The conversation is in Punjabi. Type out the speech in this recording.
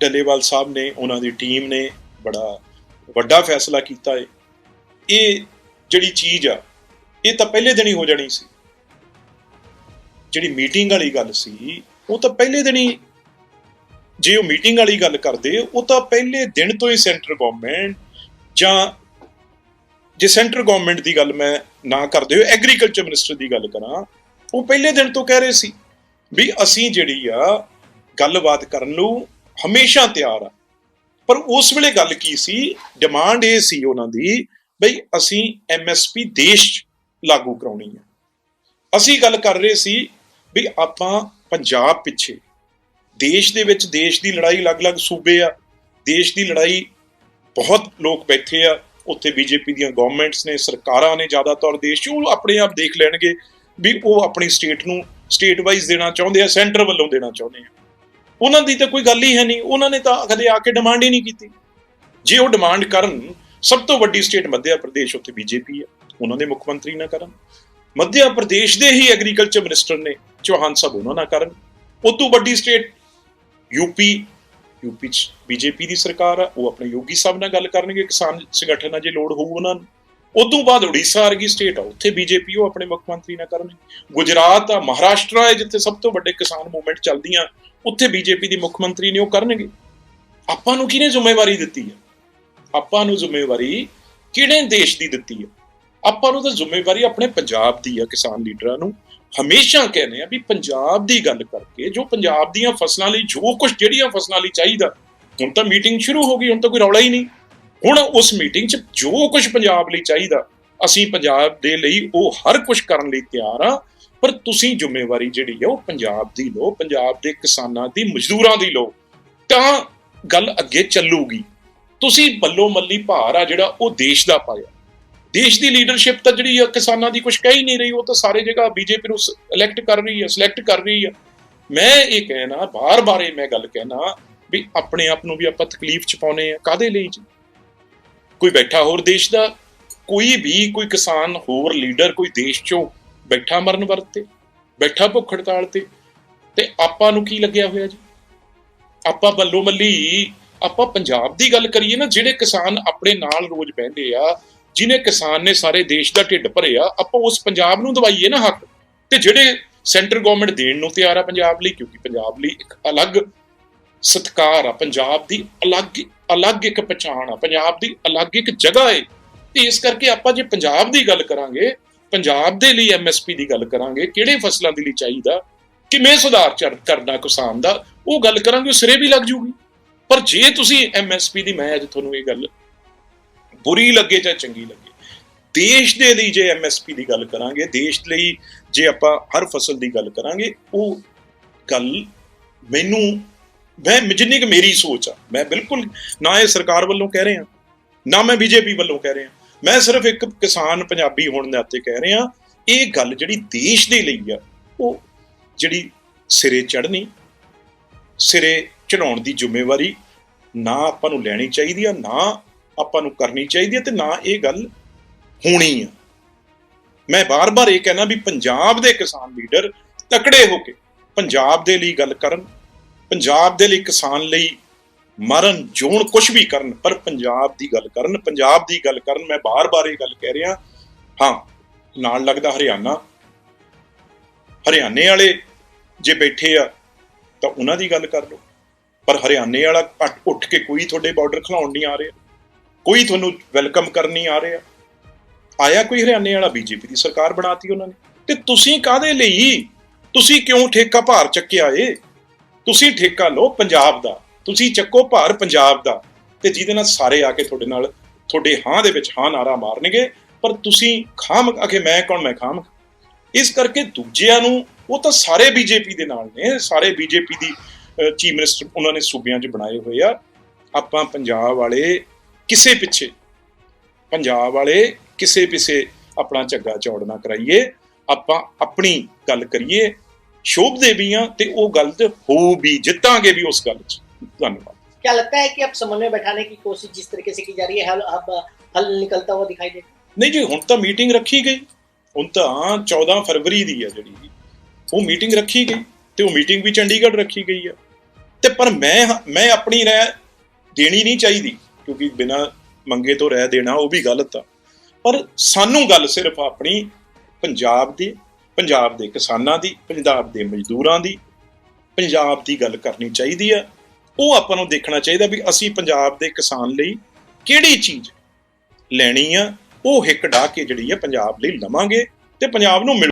ਡੱਲੇਵਾਲ ਸਾਹਿਬ ਨੇ, ਉਹਨਾਂ ਦੀ ਟੀਮ ਨੇ ਬੜਾ ਵੱਡਾ ਫੈਸਲਾ ਕੀਤਾ ਹੈ ਇਹ ਜਿਹੜੀ ਚੀਜ਼ ਆ, ਇਹ ਤਾਂ ਪਹਿਲੇ ਦਿਨ ਹੀ ਹੋ ਜਾਣੀ ਸੀ। ਜਿਹੜੀ ਮੀਟਿੰਗ ਵਾਲੀ ਗੱਲ ਸੀ, ਉਹ ਤਾਂ ਪਹਿਲੇ ਦਿਨ ਹੀ ਜੇ ਉਹ ਮੀਟਿੰਗ ਵਾਲੀ ਗੱਲ ਕਰਦੇ, ਉਹ ਤਾਂ ਪਹਿਲੇ ਦਿਨ ਤੋਂ ਹੀ ਸੈਂਟਰ ਗਵਰਨਮੈਂਟ ਜਾਂ ਜੇ ਸੈਂਟਰ ਗਵਰਨਮੈਂਟ ਦੀ ਗੱਲ ਮੈਂ ਨਾ ਕਰਦੇ ਹੋ ਐਗਰੀਕਲਚਰ ਮਿਨਿਸਟਰ ਦੀ ਗੱਲ ਕਰਾਂ, ਉਹ ਪਹਿਲੇ ਦਿਨ ਤੋਂ ਕਹਿ ਰਹੇ ਸੀ ਵੀ ਅਸੀਂ ਜਿਹੜੀ ਆ, ਗੱਲਬਾਤ ਕਰਨ ਨੂੰ ਹਮੇਸ਼ਾ ਤਿਆਰ ਆ। ਪਰ ਉਸ ਵੇਲੇ ਗੱਲ ਕੀ ਸੀ? ਡਿਮਾਂਡ ਇਹ ਸੀ ਉਹਨਾਂ ਦੀ ਬਈ ਅਸੀਂ ਐਮਐਸਪੀ ਦੇਸ਼ 'ਚ ਲਾਗੂ ਕਰਾਉਣੀ ਹੈ ਅਸੀਂ ਗੱਲ ਕਰ ਰਹੇ ਸੀ ਵੀ ਆਪਾਂ ਪੰਜਾਬ ਪਿੱਛੇ, ਦੇਸ਼ ਦੇ ਵਿੱਚ ਦੇਸ਼ ਦੀ ਲੜਾਈ ਅਲੱਗ-ਅਲੱਗ ਸੂਬੇ ਆ, ਦੇਸ਼ ਦੀ ਲੜਾਈ ਬਹੁਤ ਲੋਕ ਬੈਠੇ ਆ, ਉੱਥੇ ਬੀਜੇਪੀ ਦੀਆਂ ਗਵਰਨਮੈਂਟਸ ਨੇ, ਸਰਕਾਰਾਂ ਨੇ ਜ਼ਿਆਦਾਤਰ ਦੇਸ਼ 'ਚ, ਉਹ ਆਪਣੇ ਆਪ ਦੇਖ ਲੈਣਗੇ ਵੀ ਉਹ ਆਪਣੀ ਸਟੇਟ ਨੂੰ ਸਟੇਟ ਵਾਈਜ਼ ਦੇਣਾ ਚਾਹੁੰਦੇ ਆ ਸੈਂਟਰ ਵੱਲੋਂ ਦੇਣਾ ਚਾਹੁੰਦੇ ਆ। ਉਹਨਾਂ ਦੀ ਤਾਂ ਕੋਈ ਗੱਲ ਹੀ ਹੈ ਨਹੀਂ। ਉਹਨਾਂ ਨੇ ਤਾਂ ਕਦੇ ਆ ਕੇ ਡਿਮਾਂਡ ਹੀ ਨਹੀਂ ਕੀਤੀ। ਜੇ ਉਹ ਡਿਮਾਂਡ ਕਰਨ, ਸਭ ਤੋਂ ਵੱਡੀ ਸਟੇਟ ਮੱਧ ਪ੍ਰਦੇਸ਼, ਉੱਥੇ ਬੀਜੇਪੀ ਹੈ। ਉਹਨਾਂ ਦੇ ਮੁੱਖ ਮੰਤਰੀ ਨਾ ਕਰਨ। ਮੱਧ ਪ੍ਰਦੇਸ਼ ਦੇ ਹੀ ਐਗਰੀਕਲਚਰ ਮਿਨਿਸਟਰ ਨੇ ਚੌਹਾਨ ਸਾਹਿਬ ਉਹਨਾਂ ਨਾ ਕਰਨ। ਉਦੋਂ ਵੱਡੀ ਸਟੇਟ ਯੂਪੀ ਯੂਪੀ ਚ ਬੀਜੇਪੀ ਦੀ ਸਰਕਾਰ ਆ, ਉਹ ਆਪਣੇ ਯੋਗੀ ਸਾਹਿਬ ਨਾਲ ਗੱਲ ਕਰਨਗੇ। ਕਿਸਾਨ ਸੰਗਠਨ ਨਾਲ ਜੇ ਲੋੜ ਹੋਊ ਉਹਨਾਂ ਨੂੰ। ਉਦੋਂ ਬਾਅਦ ਉੜੀਸਾ ਵਰਗੀ ਸਟੇਟ ਆ, ਉੱਥੇ ਬੀਜੇਪੀ, ਉਹ ਆਪਣੇ ਮੁੱਖ ਮੰਤਰੀ ਨਾਲ ਕਰਨਗੇ। ਗੁਜਰਾਤ ਆ, ਮਹਾਰਾਸ਼ਟਰ ਹੈ ਜਿੱਥੇ ਸਭ ਤੋਂ ਵੱਡੇ ਕਿਸਾਨ ਮੂਵਮੈਂਟ ਚੱਲਦੀਆਂ। ਉੱਥੇ ਬੀਜੇਪੀ ਦੀ ਮੁੱਖ ਮੰਤਰੀ ਨੇ ਉਹ ਕਰਨਗੇ। ਆਪਾਂ ਨੂੰ ਕਿਹਨੇ ਜ਼ਿੰਮੇਵਾਰੀ ਦਿੱਤੀ ਹੈ? ਆਪਾਂ ਨੂੰ ਜ਼ਿੰਮੇਵਾਰੀ ਕਿਹੜੇ ਦੇਸ਼ ਦੀ ਦਿੱਤੀ ਹੈ? ਆਪਾਂ ਨੂੰ ਤਾਂ ਜ਼ਿੰਮੇਵਾਰੀ ਆਪਣੇ ਪੰਜਾਬ ਦੀ ਆ ਕਿਸਾਨ ਲੀਡਰਾਂ ਨੂੰ। ਹਮੇਸ਼ਾ ਕਹਿੰਦੇ ਆ ਵੀ ਪੰਜਾਬ ਦੀ ਗੱਲ ਕਰਕੇ ਜੋ ਪੰਜਾਬ ਦੀਆਂ ਫਸਲਾਂ ਲਈ ਜੋ ਕੁਝ ਜਿਹੜੀਆਂ ਫਸਲਾਂ ਲਈ ਚਾਹੀਦਾ, ਹੁਣ ਤਾਂ ਮੀਟਿੰਗ ਸ਼ੁਰੂ ਹੋ ਗਈ, ਹੁਣ ਤਾਂ ਕੋਈ ਰੌਲਾ ਹੀ ਨਹੀਂ। ਹੁਣ ਉਸ ਮੀਟਿੰਗ 'ਚ ਜੋ ਕੁਝ ਪੰਜਾਬ ਲਈ ਚਾਹੀਦਾ, ਅਸੀਂ ਪੰਜਾਬ ਦੇ ਲਈ ਉਹ ਹਰ ਕੁਝ ਕਰਨ ਲਈ ਤਿਆਰ ਆ। ਪਰ ਤੁਸੀਂ ਜ਼ਿੰਮੇਵਾਰੀ ਜਿਹੜੀ ਹੈ ਉਹ ਪੰਜਾਬ ਦੀ ਲੋ ਪੰਜਾਬ ਦੇ ਕਿਸਾਨਾਂ ਦੀ, ਮਜ਼ਦੂਰਾਂ ਦੀ ਲੋ ਤਾਂ ਗੱਲ ਅੱਗੇ ਚੱਲੂਗੀ। ਤੁਸੀਂ ਬੱਲੋ ਮੱਲੀ ਭਾਰ ਆ ਜਿਹੜਾ ਉਹ ਦੇਸ਼ ਦਾ ਪਾਇਆ। ਦੇਸ਼ ਦੀ ਲੀਡਰਸ਼ਿਪ ਤਾਂ ਜਿਹੜੀ ਆ ਕਿਸਾਨਾਂ ਦੀ ਕੁਝ ਕਹਿ ਹੀ ਨਹੀਂ ਰਹੀ, ਉਹ ਤਾਂ ਸਾਰੇ ਜਗ੍ਹਾ ਬੀਜੇਪੀ ਨੂੰ ਇਲੈਕਟ ਕਰ ਰਹੀ ਹੈ ਸਿਲੈਕਟ ਕਰ ਰਹੀ ਹੈ ਮੈਂ ਇਹ ਕਹਿਣਾ ਬਾਰ-ਬਾਰ ਇਹ ਮੈਂ ਗੱਲ ਕਹਿਣਾ ਵੀ ਆਪਣੇ ਆਪ ਨੂੰ ਵੀ ਆਪਾਂ ਤਕਲੀਫ ਚ ਪਾਉਨੇ ਆ ਕਾਦੇ ਲਈ ਜੀ? ਕੋਈ ਬੈਠਾ ਹੋਰ ਦੇਸ਼ ਦਾ, ਕੋਈ ਵੀ ਕੋਈ ਕਿਸਾਨ ਹੋਰ ਲੀਡਰ ਕੋਈ ਦੇਸ਼ ਚੋਂ ਬੈਠਾ ਮਰਨ ਵਰਤੇ, ਬੈਠਾ ਭੁੱਖ ਹੜਤਾਲ ਤੇ ਤੇ ਆਪਾਂ ਨੂੰ ਕੀ ਲੱਗਿਆ ਹੋਇਆ ਜੀ? ਆਪਾਂ ਬੱਲੋ ਮੱਲੀ, ਆਪਾਂ ਪੰਜਾਬ ਦੀ ਗੱਲ ਕਰੀਏ ਨਾ, ਜਿਹੜੇ ਕਿਸਾਨ ਆਪਣੇ ਨਾਲ ਰੋਜ਼ ਬਹਿੰਦੇ ਆ ਜਿਨੇ ਕਿਸਾਨ ਨੇ ਸਾਰੇ ਦੇਸ਼ ਦਾ ਢਿੱਡ ਭਰਿਆ, ਆਪਾਂ ਉਸ ਪੰਜਾਬ ਨੂੰ ਦਵਾਈਏ ਨਾ ਹੱਕ। ਤੇ ਜਿਹੜੇ ਸੈਂਟਰ ਗਵਰਨਮੈਂਟ ਦੇਣ ਨੂੰ ਤਿਆਰ ਆ ਪੰਜਾਬ ਲਈ, ਕਿਉਂਕਿ ਪੰਜਾਬ ਲਈ ਇੱਕ ਅਲੱਗ ਸਤਕਾਰ ਆ, ਪੰਜਾਬ ਦੀ ਅਲੱਗ ਅਲੱਗ ਇੱਕ ਪਛਾਣ ਆ, ਪੰਜਾਬ ਦੀ ਅਲੱਗ ਇੱਕ ਜਗ੍ਹਾ ਏ। ਤੇ ਇਸ ਕਰਕੇ ਆਪਾਂ ਜੇ ਪੰਜਾਬ ਦੀ ਗੱਲ ਕਰਾਂਗੇ ਪੰਜਾਬ ਦੇ ਲਈ ਐਮਐਸਪੀ ਦੀ ਗੱਲ ਕਰਾਂਗੇ, ਕਿਹੜੇ ਫਸਲਾਂ ਦੇ ਲਈ ਚਾਹੀਦਾ, ਕਿਵੇਂ ਸੁਧਾਰ ਚਰ- ਕਰਨਾ ਕਿਸਾਨ ਦਾ, ਉਹ ਗੱਲ ਕਰਾਂਗੇ, ਉਹ ਸਿਰੇ ਵੀ ਲੱਗ ਜੂਗੀ। ਪਰ ਜੇ ਤੁਸੀਂ ਐਮਐਸਪੀ ਦੀ, ਮੈਂ ਅੱਜ ਤੁਹਾਨੂੰ ਇਹ ਗੱਲ ਬੁਰੀ ਲੱਗੇ ਜਾਂ ਚੰਗੀ ਲੱਗੇ, ਦੇਸ਼ ਦੇ ਲਈ ਜੇ ਐਮਐਸਪੀ ਦੀ ਗੱਲ ਕਰਾਂਗੇ, ਦੇਸ਼ ਲਈ ਜੇ ਆਪਾਂ ਹਰ ਫਸਲ ਦੀ ਗੱਲ ਕਰਾਂਗੇ, ਉਹ ਗੱਲ ਮੈਨੂੰ, ਮੈਂ ਜਿੰਨੀ ਕਿ ਮੇਰੀ ਸੋਚ ਆ, ਮੈਂ ਬਿਲਕੁਲ ਨਾ ਇਹ ਸਰਕਾਰ ਵੱਲੋਂ ਕਹਿ ਰਿਹਾ, ਨਾ ਮੈਂ ਬੀਜੇਪੀ ਵੱਲੋਂ ਕਹਿ ਰਿਹਾ। ਮੈਂ ਸਿਰਫ ਇੱਕ ਕਿਸਾਨ ਪੰਜਾਬੀ ਹੋਣ ਦੇ ਨਾਤੇ ਕਹਿ ਰਿਹਾ, ਇਹ ਗੱਲ ਜਿਹੜੀ ਦੇਸ਼ ਦੇ ਲਈ ਆ, ਉਹ ਜਿਹੜੀ ਸਿਰੇ ਚੜ੍ਹਨੀ, ਸਿਰੇ ਚੜਾਉਣ ਦੀ ਜ਼ਿੰਮੇਵਾਰੀ ਨਾ ਆਪਾਂ ਨੂੰ ਲੈਣੀ ਚਾਹੀਦੀ ਆ, ਨਾ ਆਪਾਂ ਨੂੰ ਕਰਨੀ ਚਾਹੀਦੀ ਹੈ ਤੇ ਨਾ ਇਹ ਗੱਲ ਹੋਣੀ ਆ। ਮੈਂ ਬਾਰ-ਬਾਰ ਇਹ ਕਹਿਣਾ ਵੀ ਪੰਜਾਬ ਦੇ ਕਿਸਾਨ ਲੀਡਰ ਤਕੜੇ ਹੋ ਕੇ ਪੰਜਾਬ ਦੇ ਲਈ ਗੱਲ ਕਰਨ, ਪੰਜਾਬ ਦੇ ਲਈ ਕਿਸਾਨ ਲਈ ਮਰਨ ਜੋਣ ਕੁਝ ਵੀ ਕਰਨ, ਪਰ ਪੰਜਾਬ ਦੀ ਗੱਲ ਕਰਨ, ਪੰਜਾਬ ਦੀ ਗੱਲ ਕਰਨ, ਮੈਂ ਬਾਰ-ਬਾਰ ਇਹ ਗੱਲ ਕਹਿ ਰਿਹਾ, ਹਾਂ, ਨਾਲ ਲੱਗਦਾ ਹਰਿਆਣਾ। ਹਰਿਆਣੇ ਵਾਲੇ ਜੇ ਬੈਠੇ ਆ, ਤਾਂ ਉਹਨਾਂ ਦੀ ਗੱਲ ਕਰ ਲਓ। ਪਰ ਹਰਿਆਣੇ ਵਾਲਾ ਘੱਟ ਉੱਠ ਕੇ ਕੋਈ ਤੁਹਾਡੇ ਬਾਰਡਰ ਖਲਾਉਣ ਨਹੀਂ ਆ ਰਿਹਾ। ਕੋਈ ਤੁਹਾਨੂੰ ਵੈਲਕਮ ਕਰਨ ਨਹੀਂ ਆ ਰਿਹਾ। ਆਇਆ ਕੋਈ ਹਰਿਆਣੇ ਵਾਲਾ? ਬੀਜੇਪੀ ਦੀ ਸਰਕਾਰ ਬਣਾਤੀ ਉਹਨਾਂ ਨੇ। ਤੇ ਤੁਸੀਂ ਕਾਦੇ ਲਈ? ਤੁਸੀਂ ਕਿਉਂ ਠੇਕਾ ਭਾਰ ਚੱਕਿਆ ਏ? ਤੁਸੀਂ ਠੇਕਾ ਲਓ ਪੰਜਾਬ ਦਾ। ਤੁਸੀਂ ਚੱਕੋ ਭਾਰ ਪੰਜਾਬ ਦਾ ਤੇ ਜਿਹਦੇ ਨਾਲ ਸਾਰੇ ਆ ਕੇ ਤੁਹਾਡੇ ਨਾਲ, ਤੁਹਾਡੇ ਹਾਂ ਦੇ ਵਿੱਚ ਹਾਂ ਨਾਰਾ ਮਾਰਨਗੇ, ਪਰ ਤੁਸੀਂ ਖਾਮ ਅਖੇ ਮੈਂ ਕੌਣ, ਮੈਂ ਖਾਮ ਇਸ ਕਰਕੇ ਦੂਜਿਆਂ ਨੂੰ, ਉਹ ਤਾਂ ਸਾਰੇ ਬੀਜੇਪੀ ਦੇ ਨਾਲ ਨੇ, ਸਾਰੇ ਬੀਜੇਪੀ ਦੀ ਚੀਫ ਮਿਨਿਸਟਰ ਉਹਨਾਂ ਨੇ ਸੂਬਿਆਂ 'ਚ ਬਣਾਏ ਹੋਏ ਆ। ਆਪਾਂ ਪੰਜਾਬ ਵਾਲੇ ਕਿਸੇ ਪਿੱਛੇ, ਪੰਜਾਬ ਵਾਲੇ ਕਿਸੇ ਪਿੱਛੇ ਆਪਣਾ ਝੱਗਾ ਚੌੜਨਾ ਕਰਾਈਏ। ਆਪਾਂ ਆਪਣੀ ਗੱਲ ਕਰੀਏ, ਸ਼ੋਭਦੇ ਵੀ ਆ ਤੇ ਉਹ ਗੱਲ ਤੇ ਹੋ ਵੀ ਜਿੱਤਾਂਗੇ ਵੀ ਉਸ ਗੱਲ 'ਚ। ਧੰਨਵਾਦ क्या लगता है कि अब समन्वय बैठाने की कोशिश जिस तरीके से की जा रही है हल अब हल निकलता हुआ दिखाई दे ਨਹੀਂ ਜੀ ਹੁਣ ਤਾਂ ਮੀਟਿੰਗ ਰੱਖੀ ਗਈ ਹੁਣ ਤਾਂ 14 ਫਰਵਰੀ ਦੀ ਆ ਜਿਹੜੀ ਉਹ ਮੀਟਿੰਗ ਰੱਖੀ ਗਈ ਤੇ ਉਹ ਮੀਟਿੰਗ ਵੀ ਚੰਡੀਗੜ੍ਹ ਰੱਖੀ ਗਈ ਆ ਤੇ ਪਰ ਮੈਂ ਮੈਂ ਆਪਣੀ ਰਾਏ ਦੇਣੀ ਨਹੀਂ ਚਾਹੀਦੀ ਕਿਉਂਕਿ ਬਿਨਾ ਮੰਗੇ ਤੋਂ ਰਾਏ ਦੇਣਾ ਉਹ ਵੀ ਗਲਤ ਆ ਪਰ ਸਾਨੂੰ ਗੱਲ ਸਿਰਫ ਆਪਣੀ ਪੰਜਾਬ ਦੇ ਪੰਜਾਬ ਦੇ ਕਿਸਾਨਾਂ ਦੀ ਪੰਜਾਬ ਦੇ ਮਜ਼ਦੂਰਾਂ ਦੀ ਪੰਜਾਬ ਦੀ ਗੱਲ ਕਰਨੀ ਚਾਹੀਦੀ ਆ ਉਹ ਆਪਾਂ ਨੂੰ ਦੇਖਣਾ ਚਾਹੀਦਾ ਵੀ ਅਸੀਂ ਪੰਜਾਬ ਦੇ ਕਿਸਾਨ ਲਈ ਕਿਹੜੀ ਚੀਜ਼ ਲੈਣੀ ਆ, ਉਹ ਹਿੱਕ ਢਾ ਕੇ ਜਿਹੜੀ ਆ ਪੰਜਾਬ ਲਈ ਲਵਾਂਗੇ ਤੇ ਪੰਜਾਬ ਨੂੰ ਮਿਲ